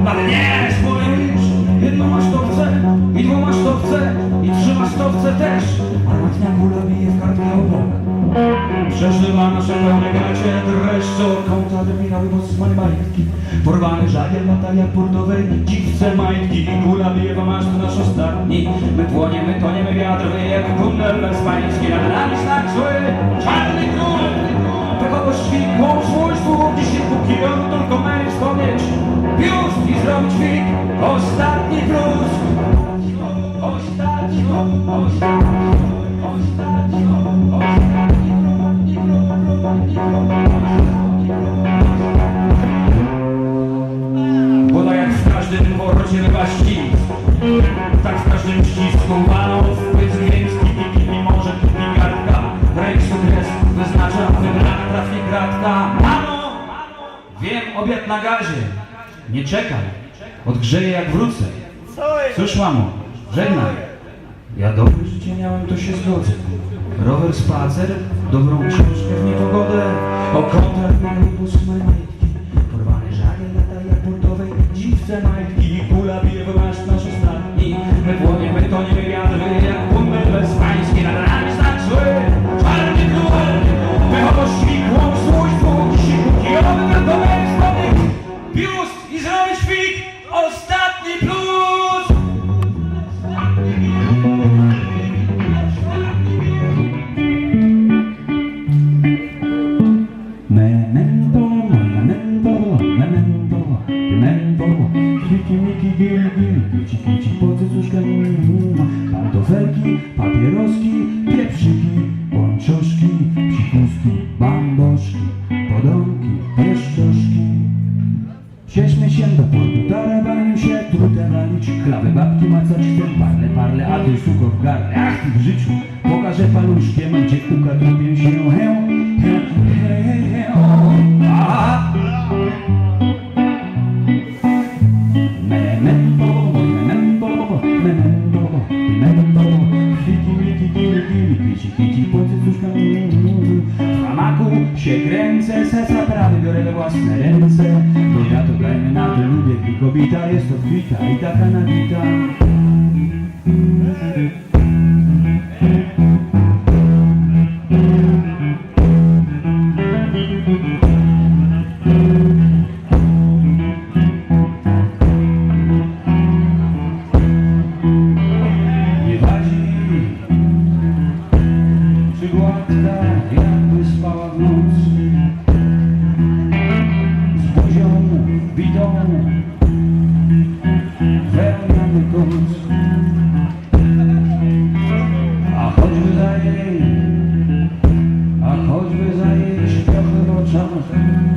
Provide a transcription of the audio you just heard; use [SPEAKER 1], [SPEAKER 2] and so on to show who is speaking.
[SPEAKER 1] Ale nie, spojrzysz, jedną masztowce i dwoma masztowce i trzy masztowce też. Armatnia kula bije w kartkę obok. Przeżywa nasze pełne gacie, dreszcze od kąta wyminały mocne majtki. Porwany żagiel lata jak portowej dziwce majtki. Kula bije w maszt nasz ostatni. My płoniemy, toniemy, wiatr wyje jak kundel bezpański. Nad nami znak zły, czarny król. Ostatni plus. Ostatni, ostatni, ostatni, Bo tak jak w każdym powrocie bywa ścisk, tak w każdym ścisku waląc zbyt miejski i może i kartka. Rejsu kres wyznacza, wybrana trafi kratka. Mamo! Wiem, obiad na gazie. Nie czekaj, odgrzeję jak wrócę. Cóż mamo, żegnaj. Ja dobre życie miałem, to się zgodzę. Rower, spacer, dobrą książkę w niepogodę. O kątach na rybus majtki. Porwany żagiel lata jak portowej dziwce majtki. Kula bije w masz nasz ostatni. My płoniemy, to nie wiatr, jak kumbel bezpański. Nad nami znak zły, czarny król. Wychodzą świkłą, służbą, siku kijowy, gotowy wspomnieć. Biust
[SPEAKER 2] Memento, memento, memento, memento, Kiki, miki, gil, gil, kici, pantofelki, papieroski, pieprzyki, pończoszki, psikuski, bamboszki, podomki, pieszczoszki. Prześmiej się do portu, tarabanił się, trutę walić, klawy babki macać chcę, parle, parle, a ty suko w gardle, ach ty w życiu, pokażę paluszkiem, gdzie ukatrupię się, he, he, he, he, kręcę, serca prawy biorę we własne ręce, to grajmy na to lubię, i kobieta jest to kwita i taka nabita. Czy jakby spała w noc chama.